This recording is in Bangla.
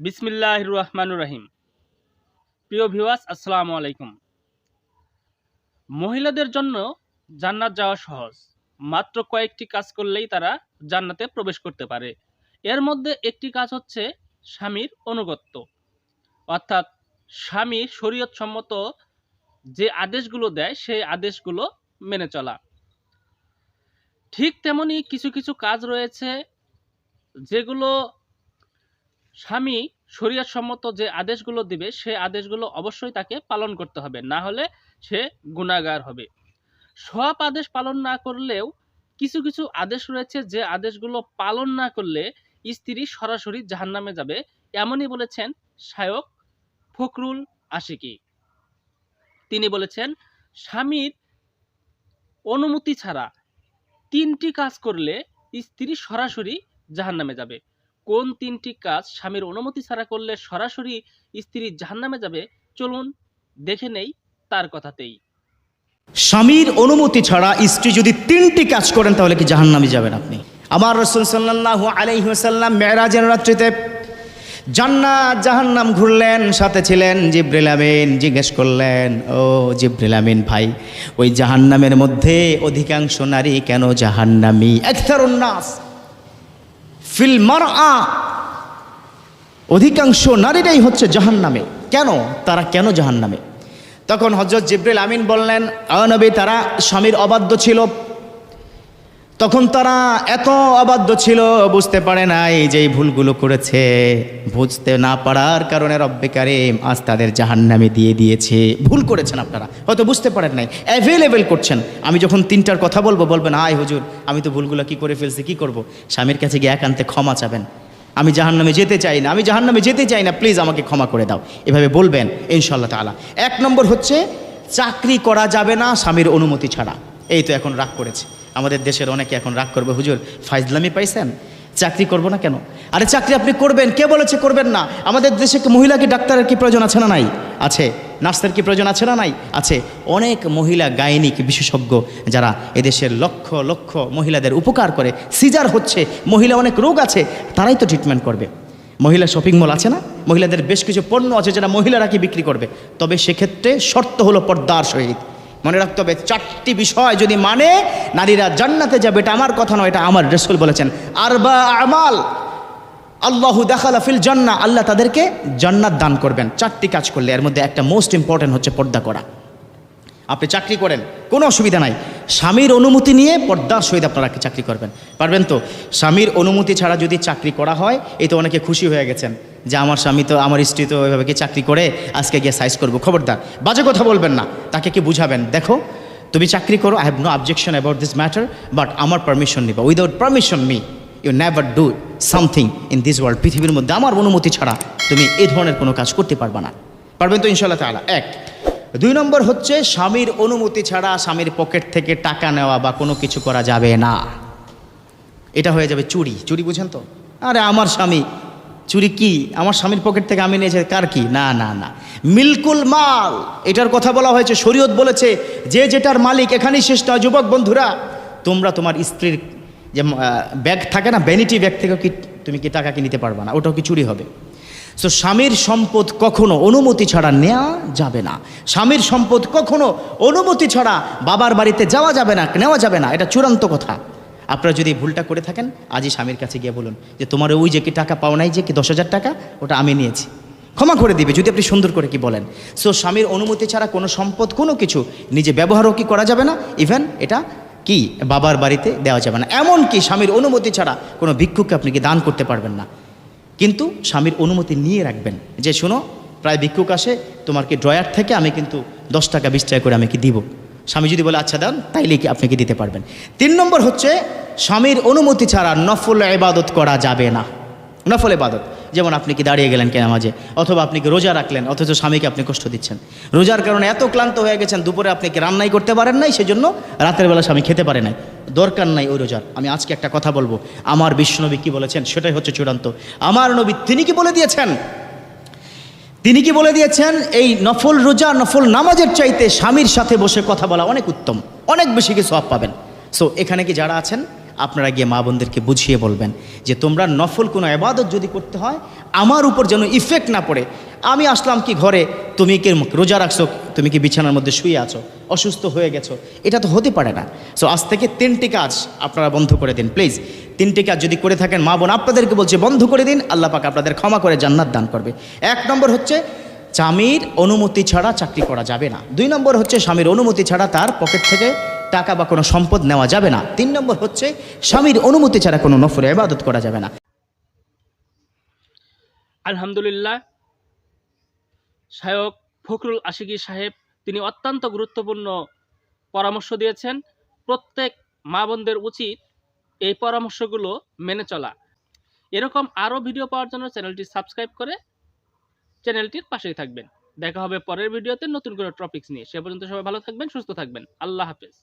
বিসমিল্লাহ রহমানুর রহিম। প্রিয় ভিওয়াস আসসালামু আলাইকুম। মহিলাদের জন্য জান্নাত যাওয়া সহজ। মাত্র কয়েকটি কাজ করলেই তারা জান্নাতে প্রবেশ করতে পারে। এর মধ্যে একটি কাজ হচ্ছে স্বামীর অনুগত্য অর্থাৎ স্বামী শরীয়তসম্মত যে আদেশগুলো দেয়, সেই আদেশগুলো মেনে চলা। ঠিক তেমনি কিছু কিছু কাজ রয়েছে যেগুলো স্বামী শরীয়তসম্মত যে আদেশগুলো দিবে, সে আদেশগুলো অবশ্যই তাকে পালন করতে হবে। না হলে সে গুণাগার হবে। সব আদেশ পালন না করলেও কিছু কিছু আদেশ রয়েছে যে আদেশগুলো পালন না করলে স্ত্রী সরাসরি জাহান্নামে যাবে। এমনই বলেছেন শায়ক ফখরুল আশিকি। তিনি বলেছেন, স্বামীর অনুমতি ছাড়া তিনটি কাজ করলে স্ত্রী সরাসরি জাহান্নামে যাবে। কোন তিনটি কাজ স্বামীর অনুমতি ছাড়া করলে সরাসরি স্ত্রী জাহান্নামে যাবে? চলুন দেখে নেই তার কথাতেই। স্বামীর অনুমতি ছাড়া স্ত্রী যদি তিনটি কাজ করেন, তাহলে কি জাহান্নামে যাবেন আপনি? আমার রসুল সাল্লাহ আলাইসাল্লাম মেয়েরাজের রাত্রিতে জান্নাত জাহান্নাম ঘুরলেন, সাথে ছিলেন জিব্রিল আমিন, জিজ্ঞেস করলেন, ও জিব্রিল আমিন ভাই, ওই জাহান্নামের মধ্যে অধিকাংশ নারী কেন জাহান্নামি? একতারুন্নাস ফিল মার অধিকাংশ নারীরাই হচ্ছে জাহান নামে কেন? তারা কেন জাহান নামে তখন হজরত জিব্রিল আমিন বললেন অনবী তারা স্বামীর অবাধ্য ছিল। তখন তারা এত অবাধ্য ছিল, বুঝতে পারে নাই যে ভুলগুলো করেছে। বুঝতে না পারার কারণে রব্বে কারিম আজ তাদের জাহান্নামে দিয়ে দিয়েছে। ভুল করেছেন আপনারা, হয়তো বুঝতে পারেন নাই। অ্যাভেলেবেল করছেন। আমি যখন তিনটার কথা বলব, বলবেন আয় হুজুর, আমি তো ভুলগুলো কি করে ফেলছি, কি করব? স্বামীর কাছে গিয়ে একান্তে ক্ষমা চাবেন। আমি জাহান্নামে যেতে চাই না, আমি জাহান্নামে যেতে চাই না প্লিজ আমাকে ক্ষমা করে দাও। এভাবে বলবেন ইনশাল্লাহ তাআলা। এক নম্বর হচ্ছে, চাকরি করা যাবে না স্বামীর অনুমতি ছাড়া। এই তো এখন রাগ করেছে। আমাদের দেশের অনেকে এখন রাগ করবে, হুজুর, ফাইজলামি পাইছেন? চাকরি করব না কেন? আরে চাকরি আপনি করবেন, কে বলেছে করবেন না? আমাদের দেশে মহিলা কি ডাক্তারের কি প্রয়োজন আছে না নাই? আছে। নার্সের কি প্রয়োজন আছে না নাই? আছে। অনেক মহিলা গায়নিক বিশেষজ্ঞ যারা এদেশের লক্ষ লক্ষ মহিলাদের উপকার করে। সিজার হচ্ছে, মহিলা অনেক রোগ আছে, তারাই তো ট্রিটমেন্ট করবে। মহিলা শপিং মল আছে না? মহিলাদের বেশ কিছু পণ্য আছে যারা মহিলারা কি বিক্রি করবে? তবে সেক্ষেত্রে শর্ত হলো পর্দার সহিত। মনে রাখতে হবে, চারটি বিষয় যদি মানে নারীরা জান্নাতে যাবে, এটা আমার কথা নয়, এটা আমার রসুল বলেছেন। আর বা আমাল, আল্লাহু দেখালা ফিল জান্না আল্লাহ তাদেরকে জান্নাত দান করবেন। চারটি কাজ করলে, এর মধ্যে একটা মোস্ট ইম্পর্টেন্ট হচ্ছে পর্দা করা। আপনি চাকরি করেন, কোনো অসুবিধা নাই। স্বামীর অনুমতি নিয়ে পর্দার সহিত আপনারা চাকরি করবেন। পারবেন তো? স্বামীর অনুমতি ছাড়া যদি চাকরি করা হয়, এই তো অনেকে খুশি হয়ে গেছেন যে আমার স্বামী তো আমার স্ত্রী তো ওইভাবে কি চাকরি করে, আজকে গিয়ে সাইজ করব। খবরদার, বাজে কথা বলবেন না, তাকে কি বুঝাবেন? দেখো, তুমি চাকরি করো I have no objection about this matter but আমার পারমিশন নিবা। Without permission me you never do something in this world পৃথিবীর মধ্যে আমার অনুমতি ছাড়া তুমি এই ধরনের কোনো কাজ করতে পারবে না। পারবেন তো ইনশাল্লাহ তালা এক দুই নম্বর হচ্ছে, স্বামীর অনুমতি ছাড়া স্বামীর পকেট থেকে টাকা নেওয়া বা কোনো কিছু করা যাবে না। এটা হয়ে যাবে চুরি। চুরি বুঝেন তো? আরে আমার স্বামী, চুরি কি? আমার স্বামীর পকেট থেকে আমি নিয়েছে কার কি? না না না। মিলকুল মাল, এটার কথা বলা হয়েছে, শরীয়ত বলেছে, যে যেটার মালিক, এখানেই শেষ নয়, যুবক বন্ধুরা। তোমরা তোমার স্ত্রীর যে ব্যাগ থাকে না ভ্যানিটি ব্যাগ থেকেও কি, তুমি কি টাকা কি নিতে পারবে না? ওটাও কি চুরি হবে? সো স্বামীর সম্পদ কখনো অনুমতি ছাড়া নেওয়া যাবে না। স্বামীর সম্পদ কখনো অনুমতি ছাড়া বাবার বাড়িতে যাওয়া যাবে না, নেওয়া যাবে না। এটা চূড়ান্ত কথা। আপনারা যদি ভুলটা করে থাকেন, আজই স্বামীর কাছে গিয়ে বলুন যে, তোমার ওই যে কি টাকা পাও নাই যে, কি দশ হাজার টাকা? ওটা আমি নিয়েছি। ক্ষমা করে দিবে, যদি আপনি সুন্দর করে কি বলেন। সো স্বামীর অনুমতি ছাড়া কোনো সম্পদ, কোনো কিছু নিজে ব্যবহারও কি করা যাবে না? ইভেন এটা কি? বাবার বাড়িতে দেওয়া যাবে না। এমন কি স্বামীর অনুমতি ছাড়া কোনো ভিক্ষুককে আপনি কি দান করতে পারবেন না? কিন্তু স্বামীর অনুমতি নিয়ে রাখবেন। যে শোনো, প্রায় ভিক্ষুক আসে, তোমার কি ড্রয়ার থেকে আমি কিন্তু দশ টাকা, বিশ টাকা করে আমি কি দিব? স্বামী যদি বলে আচ্ছা দেন, তাইলে কি আপনি কি দিতে পারবেন? তিন নম্বর হচ্ছে, স্বামীর অনুমতি ছাড়া নফল ইবাদত করা যাবে না। নফল ইবাদত, যেমন আপনি কি দাঁড়িয়ে গেলেন কে নামাজে অথবা আপনি কি রোজা রাখলেন, অথচ স্বামীকে আপনি কষ্ট দিচ্ছেন। রোজার কারণে এত ক্লান্ত হয়ে গেছেন, দুপুরে আপনি কি রান্নাই করতে পারেন নাই, সেজন্য রাতের বেলা স্বামী খেতে পারে নাই। দরকার নাই ওই রোজার। আমি আজকে একটা কথা বলব। আমার বিশ্বনবী কি বলেছেন? সেটাই হচ্ছে চূড়ান্ত। আমার নবী তিনি কি বলে দিয়েছেন? তিনি কি বলে দিয়েছেন? এই নফল রোজা, নফল নামাজের চাইতে স্বামীর সাথে বসে কথা বলা অনেক উত্তম। অনেক বেশি কিছু সব পাবেন। সো এখানে কি যারা আছেন? আপনারা গিয়ে মা বোনদেরকে বুঝিয়ে বলবেন যে তোমরা নফল কোনো এবাদত যদি করতে হয়, আমার উপর যেন ইফেক্ট না পড়ে। আমি আসলাম কি ঘরে, তুমি কি রোজা রাখছো, তুমি কি বিছানার মধ্যে শুয়ে আছো, অসুস্থ হয়ে গেছো, এটা তো হতে পারে না। সো আজ থেকে তিনটি কাজ আপনারা বন্ধ করে দিন প্লিজ তিনটি কাজ যদি করে থাকেন, মা বোন আপনাদেরকে বলছে, বন্ধ করে দিন, আল্লাহ পাক আপনাদের ক্ষমা করে জান্নাত দান করবে। এক নম্বর হচ্ছে, স্বামীর অনুমতি ছাড়া চাকরি করা যাবে না। দুই নম্বর হচ্ছে, স্বামীর অনুমতি ছাড়া তার পকেট থেকে টাকা বা কোনো সম্পদ নেওয়া যাবে না। তিন নম্বর হচ্ছে, স্বামীর অনুমতি ছাড়া কোনো নফরে ইবাদত করা যাবে না। আলহামদুলিল্লাহ শায়ক ফখরুল আশিকি সাহেব তিনি অত্যন্ত গুরুত্বপূর্ণ পরামর্শ দিয়েছেন। প্রত্যেক মা বোনদের উচিত এই পরামর্শগুলো মেনে চলা। এরকম আরও ভিডিও পাওয়ার জন্য চ্যানেলটি সাবস্ক্রাইব করে চ্যানেলটির পাশেই থাকবেন। দেখা হবে পরের ভিডিওতে নতুন কোনো টপিকস নিয়ে। সে পর্যন্ত সবাই ভালো থাকবেন, সুস্থ থাকবেন। আল্লাহ হাফেজ।